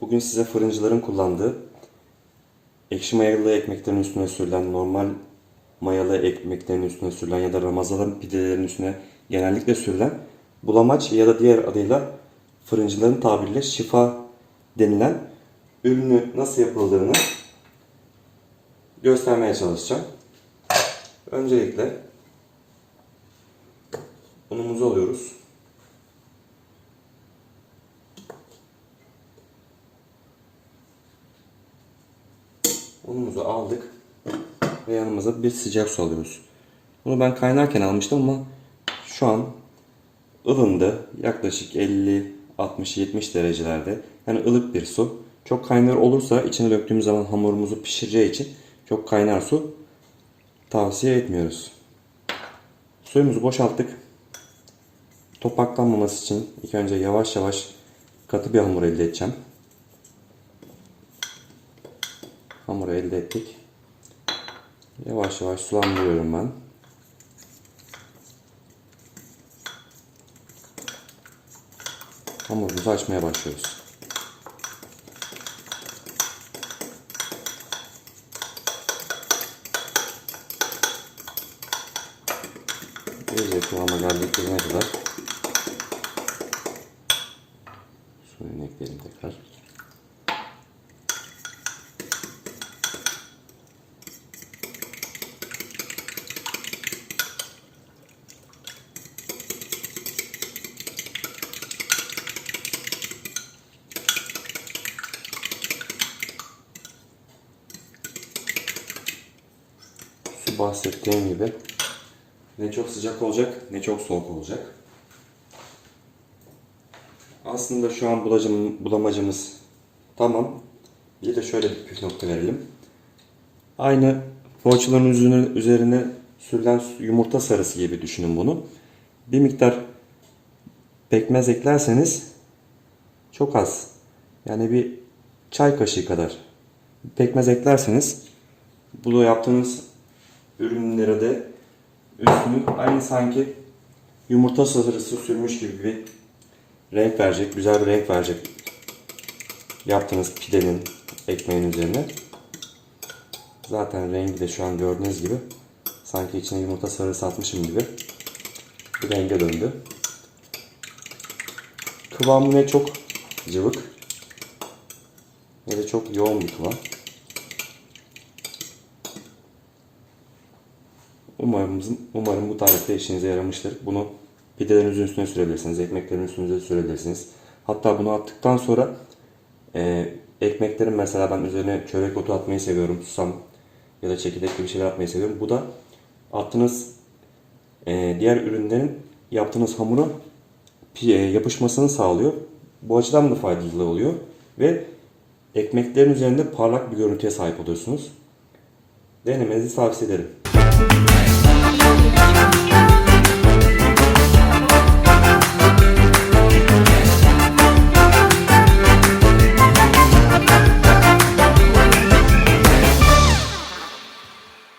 Bugün size fırıncıların kullandığı ekşi mayalı ekmeklerin üstüne sürülen, normal mayalı ekmeklerin üstüne sürülen ya da ramazan pidelerin üstüne genellikle sürülen bulamaç ya da diğer adıyla fırıncıların tabiriyle şifa denilen ürünü nasıl yapıldığını göstermeye çalışacağım. Öncelikle unumuzu alıyoruz. Unumuzu aldık ve yanımıza bir sıcak su alıyoruz. Bunu ben kaynarken almıştım ama şu an ılındı. Yaklaşık 50, 60, 70 derecelerde. Yani ılık bir su. Çok kaynar olursa içine döktüğümüz zaman hamurumuzu pişireceği için çok kaynar su tavsiye etmiyoruz. Suyumuzu boşalttık. Topaklanmaması için ilk önce yavaş yavaş katı bir hamur elde edeceğim. Hamuru elde ettik. Yavaş yavaş sulandırıyorum ben. Hamurumuzu açmaya başlıyoruz. İyice kıvama geldiklerine kadar suyunu ekleyelim tekrar. Bahsettiğim gibi ne çok sıcak olacak ne çok soğuk olacak. Aslında şu an bulacım, bulamacımız tamam. Bir de şöyle bir püf nokta verelim. Aynı poğaçaların üzerine, üzerine sürülen yumurta sarısı gibi düşünün bunu. Bir miktar pekmez eklerseniz çok az. Yani bir çay kaşığı kadar pekmez eklerseniz bu yaptığınız ürünlere de üstünü aynı sanki yumurta sarısı sürmüş gibi bir renk verecek, güzel bir renk verecek. Yaptığınız pidenin, ekmeğin üzerine. Zaten rengi de şu an gördüğünüz gibi sanki içine yumurta sarısı atmışım gibi bir renge döndü. Kıvamı ne çok cıvık ne de çok yoğun bir kıvam. Umarım, umarım bu tarifte işinize yaramıştır. Bunu pidelerinizin üstüne sürebilirsiniz, ekmeklerin üstüne sürebilirsiniz. Hatta bunu attıktan sonra e, ekmeklerin mesela ben üzerine çörek otu atmayı seviyorum, susam ya da çekirdekli bir şeyler atmayı seviyorum. Bu da attığınız e, diğer ürünlerin yaptığınız hamura e, yapışmasını sağlıyor. Bu açıdan da faydalı oluyor ve ekmeklerin üzerinde parlak bir görüntüye sahip oluyorsunuz. Denemenizi tavsiye ederim.